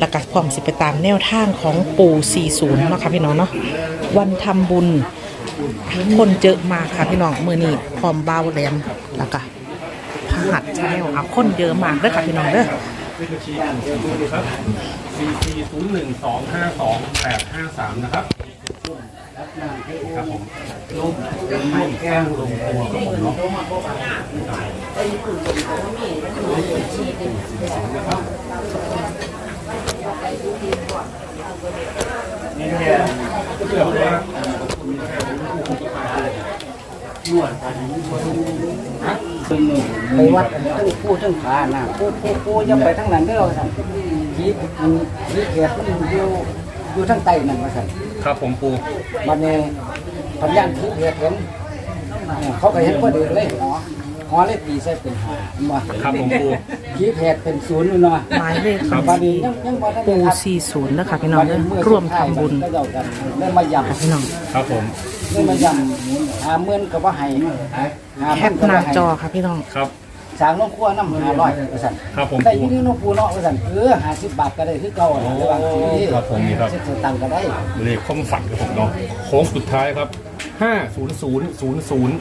แล้วก็พร้อมสิไปตามแนวทางของปู่ 40 เนาะค่ะพี่น้องเนาะวันทำบุญ คนเจอะมากค่ะพี่น้องมือนี้พร้อมเบาแหลมแล้วก็พหัดชาแนลเอาคนเยอะมากเด้อค่ะพี่น้องเด้อเลขบัญชีของคุณครับ 4401252853 นะครับ ครับผมไม่แก้งลงตัวกับผมเนาะนี่แค่ยเกี่ยวกับนว่าไปวัดทั้งผู้ทั้งขาน่ะผู้ผู้ผู้จะไปทั้งนั้นเด้อว่าซั่นผีมันผีเขียดมันอยู่อยู่ทั้งใต้นั่นว่าซั่น ครับผมปูบัดนี้พันยานผีเขียดเห็นเออเขาก็เห็นพอดีเลยหอหอเลยตีใส่เป็นหาบ่ครับผมปูผีเขียดเป็นศูนย์อยู่เนาะหมายเลขครับบัดนี้ยังยังบ่ทันได้ปู่ครับ40เด้อค่ะพี่น้องเด้อร่วมทำบุญก็เจ้ากันเริ่มมาย่ำค่ะพี่น้อง ครับผมเริ่มมาย่ำหาเมื่นก็บ่ให้หาแคเมื่ปนก็หบ่น้าให้จอค่ะพี่น้อง ครับ สร้างโรงครัวน้ำ500ว่าซั่นครับผมได้ปู ยี่นี่น้องปูเนาะว่าซั่นเออ50บาทก็ได้คือเก่าอะระหว่างที่ครับผมนี่ครับเซ็ตตังค์ก็ได้เลขความฝันครับผมเนาะโค้งสุดท้ายครับห้าศูนย์ศูนย์ศูนย์ศูนย์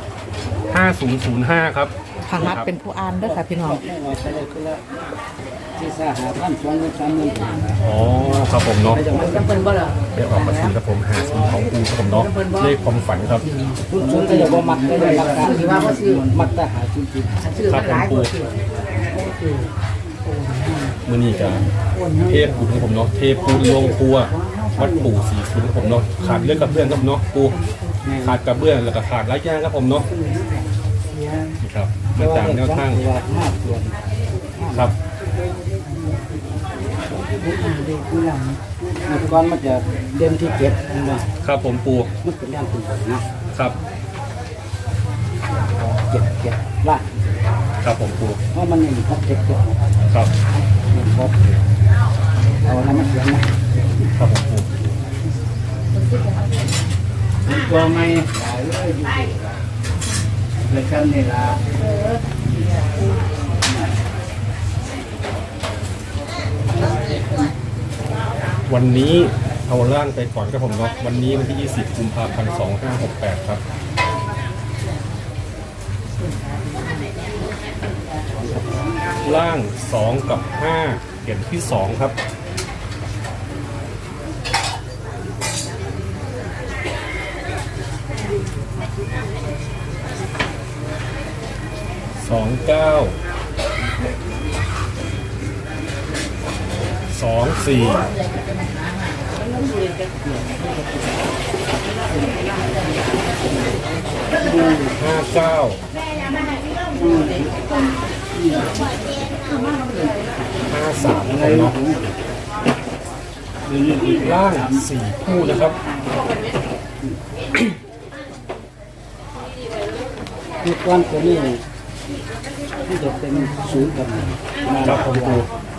ห้าศูนย์ศูนย์ห้าครับพหัสเป็นผู้อ่านเด้อค่ะพี่น้อง ไม่ว่าจะได้คือละที่สาหาพันสองเงินสามเงินอ๋อครับผมเนาะไปจากมันจำเป็นบ่ล่ะเลขออกมาสีครับผมหาสีของปู ครับผมเนาะเลขความฝันครับทุนทุนก็อย่าบ่มักก็อย่ามักการที่ว่าบ่ซื้อมักแต่หาทุนทุนครับผมปูมือนี้กับเทพปูครับผมเนาะเทพปูโรงครัววัดปู่สีสุนครับผมเนาะขาดเลือกกับเพื่อนครับเนาะปูขาดกระเบื้องแล้วก็ขาดไร้ย่างครับผมเนาะนี่ครับมาตามแนวทางว่าห้าส่วนครับอันก่ อนมันจะเด่นที่เจ็ดนะครับผมปูมันเป็นย่างคุณนะครับเจ็ดเจ็ดล่ะครับผมปูเพราะมันนี่ครับเจ็ดเจ็ดครับมันครบเอาอะไรมาเขียนนะครับผมปูตัวไม่หลายเลยอยู่เลยกันนี่ล่ะ วันนี้เอาล่างไปก่อนครับผมเนาะวันนี้วันที่ 20กุมภาพันธ์2568 ครับล่าง 2 กับ 5เขียนที่ 2 ครับ สองเก้า สองสี่ห้าเก้าห้าสามนะครับเนาะล่างสี่คู่นะครับมีก้อนตัวนี้ที่จะเป็นศูนย์กันครับผม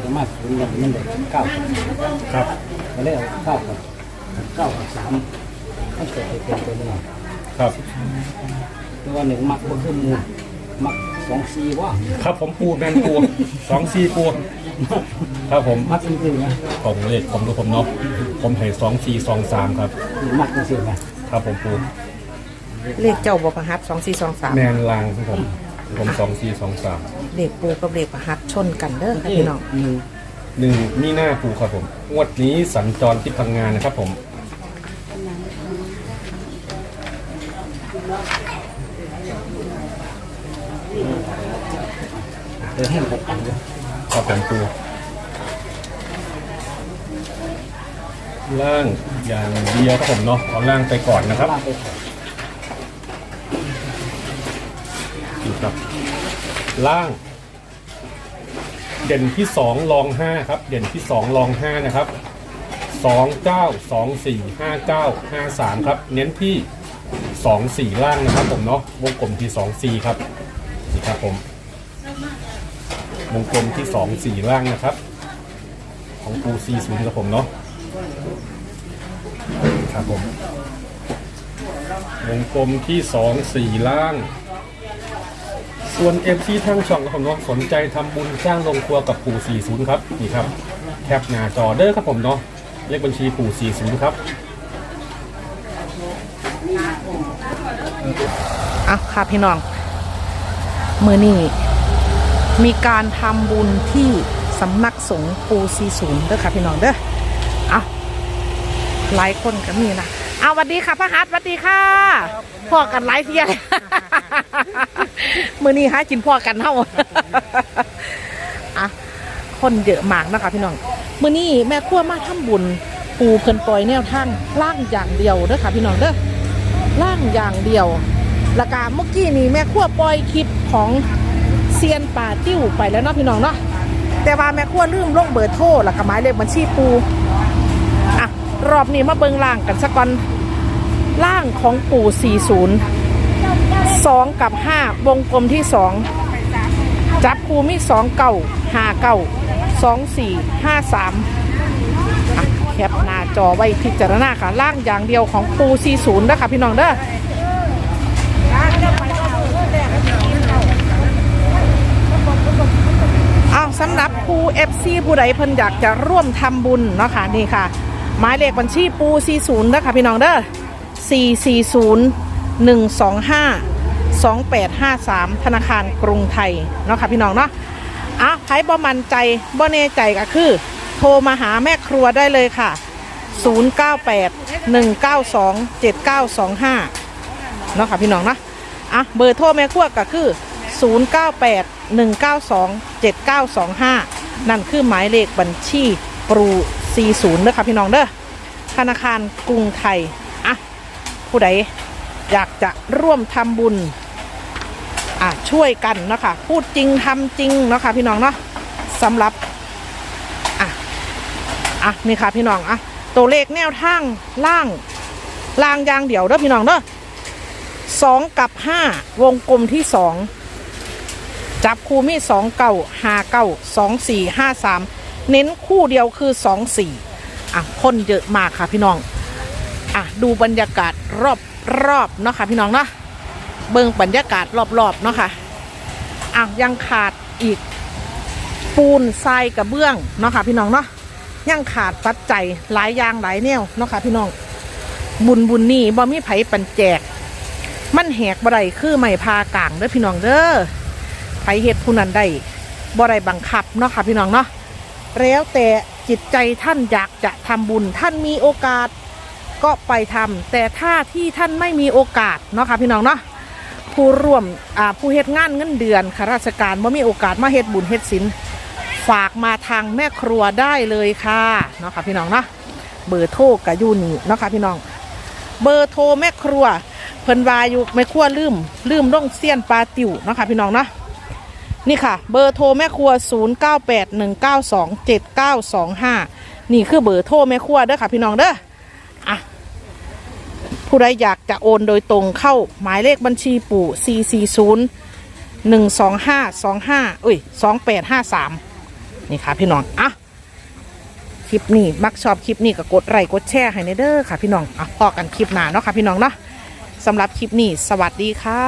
สามารถศูนย์กันมันได้เก้าครับก็เลยเอาเก้ากับเก้ากับสามมันเกิดเป็นตัวนี้ครับ ตัวหนึ่งมักก็คือหมูมักสองสี่ว่าครับผมปูแมนปูสองสี่ปูครับผมมักจริงๆนะของเลขผมดูผมเนาะผมให้สองสี่สองสามครับ มักจริงๆนะครับผมปูเลขเจ้าบ่พหัสแม2423นลางครับผมผมสองสี่สองสาม เลขปูกับเลขพหัสชนกันเด้อค่ะพี่น้องหนึ่งหนึ่งมีหน้าปูครับผมงวดนี้สัญจรที่พังงานนะครับผมเดินให้มันไปกันเลยครับผมปูล่างอย่างเดียวครับผมเนาะเอาล่างไปก่อนนะครับอยู่ครับล่าง เด่นที่สองรองห้าครับ เด่นที่สองรองห้านะครับสองเก้าสองสี่ห้าเก้าห้าสามครับ เน้นที่สองสี่ล่างนะครับผมเนาะวงกลมที่สองสี่ครับนี่ครับผมวงกลมที่สองสี่ล่างนะครับ ของปูซีศูนย์ครับผมเนาะครับผมวงกลมที่สองสี่ล่าง สส่วน FC ทางช่องครับผมเนาะสนใจทำบุญสร้างโรงครัวกับปู่ 40 ครับ นี่ครับ แคปหน้าจอเด้อครับผมเนาะเลขบัญชีปู่ 40 ครับอะค่ะพี่น้อง มือนี้มีการทำบุญที่สำนักสงฆ์ปูซีศูนย์เด้อค่ะพี่น้องเด้อเอาหลายคนก็มีนะ เอาสวัสดีค่ะพระหัตถ์สวัสดีค่ะพ่อกันหลายเที่ยเลย มือนี้หากินพ่อกันเท่าอะคนเยอะมากนะคะพี่น้องมือนี้แม่ครัวมาทำบุญปูเพิ่นปล่อยแนวทางล่างอย่างเดียวเด้อค่ะพี่น้องเด้อล่างอย่างเดียวล้วก็เมื่อกี้นี้แม่ขั้วปล่อยคลิปของเซียนป่าติ้วไปแล้วเนาะพี่น้องเนาะแต่ว่าแม่ขั้วลืมลงเบอร์โทรล้วก็หมายเลขบัญชีปูอะรอบนี้มาเบิงล่างกันสักก่อนล่างของปู่40 2กับ5วงกลมที่2จับคูมี2เก่า5เก่า2 4 5 3อะแคปหน้าจอไว้พิจารณาค่ะล่างอย่างเดียวของปู40นย์นะคะพี่น้องเด้อเอาสำหรับปู FC ผู้ใดเพิ่นอยากจะร่วมทำบุญเนาะค่ะนี่ค่ะ หมายเลขบัญชีปู40นะคะพี่น้องเด้อ440 125 2853 ธนาคารกรุงไทย เนาะค่ะพี่น้องเนาะอะใครบ่มั่นใจบ่แน่ใจก็คือ โทรมาหาแม่ครัวได้เลยค่ะ 098 192 7925 เนาะค่ะพี่น้องเนาะอะเบอร์โทรแม่ครัวก็คือ 098 192 7925 นั่นคือหมายเลขบัญชีปรู 40เด้อค่ะพี่น้องเด้อธนาคารกรุงไทย อะ ผู้ใดอยากจะร่วมทำบุญ อะช่วยกันเนาะคะพูดจริงทำจริงเนาะค่ะพี่น้องเนาะสำหรับอะอะนี่ค่ะพี่น้องอะตัวเลขแนวทางล่างล่างยางเดี่ยวเด้อพี่น้องเด้อสองกับห้าวงกลมที่สองจับคู่มีสองเก้าห้าเก้าสองสี่ห้าสามเน้นคู่เดียวคือสองสี่อะคนเยอะมากค่ะพี่น้องอะดูบรรยากาศรอบรอบเนาะค่ะพี่น้องเนาะ เบิ่งบรรยากาศรอบๆเนาะค่ะอะยังขาดอีกปูนทรายกระเบื้องเนาะค่ะพี่น้องเนาะยังขาดปัจจัยหลายอย่างหลายแนวเนาะค่ะพี่น้อง บุญบุญนี่บ่มีไผปันแจก มันแหกบ่ได้คือไม่พากลางเด้อพี่น้องเด้อไผเฮ็ดผู้นั้นได้บ่ได้บังคับเนาะค่ะพี่น้องเนาะแล้วแต่จิตใจท่านอยากจะทำบุญท่านมีโอกาสก็ไปทำแต่ถ้าที่ท่านไม่มีโอกาสเนาะค่ะพี่น้องเนาะ ผู้ร่วมผู้เฮ็ดงานเงินเดือนข้าราชการบ่มีโอกาสมาเฮ็ดบุญเฮ็ดศีลฝากมาทางแม่ครัวได้เลยค่ะเนาะค่ะพี่น้องเนาะเบอร์โทรกับยูนี่เนาะค่ะพี่น้อง เบอร์โทรแม่ครัว เพิ่นวาอยู่แม่ครัวลืม ลืมล่องเซียนปลาติ๋วเนาะค่ะพี่น้องเนาะนี่ค่ะ เบอร์โทรแม่ครัว 0981927925 นี่คือเบอร์โทรแม่ครัวเด้อค่ะพี่น้องเด้ออะ ผู้ใดอยากจะโอนโดยตรงเข้าหมายเลขบัญชีปู่ 440 125 25อุ้ย2853 นี่ค่ะพี่น้อง อะ คลิปนี้ มักชอบคลิปนี้ก็กดไลค์กดแชร์ให้ในเด้อค่ะพี่น้อง อะพอกันคลิปหน้าเนาะค่ะพี่น้องเนาะสำหรับคลิปนี้ สวัสดีค่ะ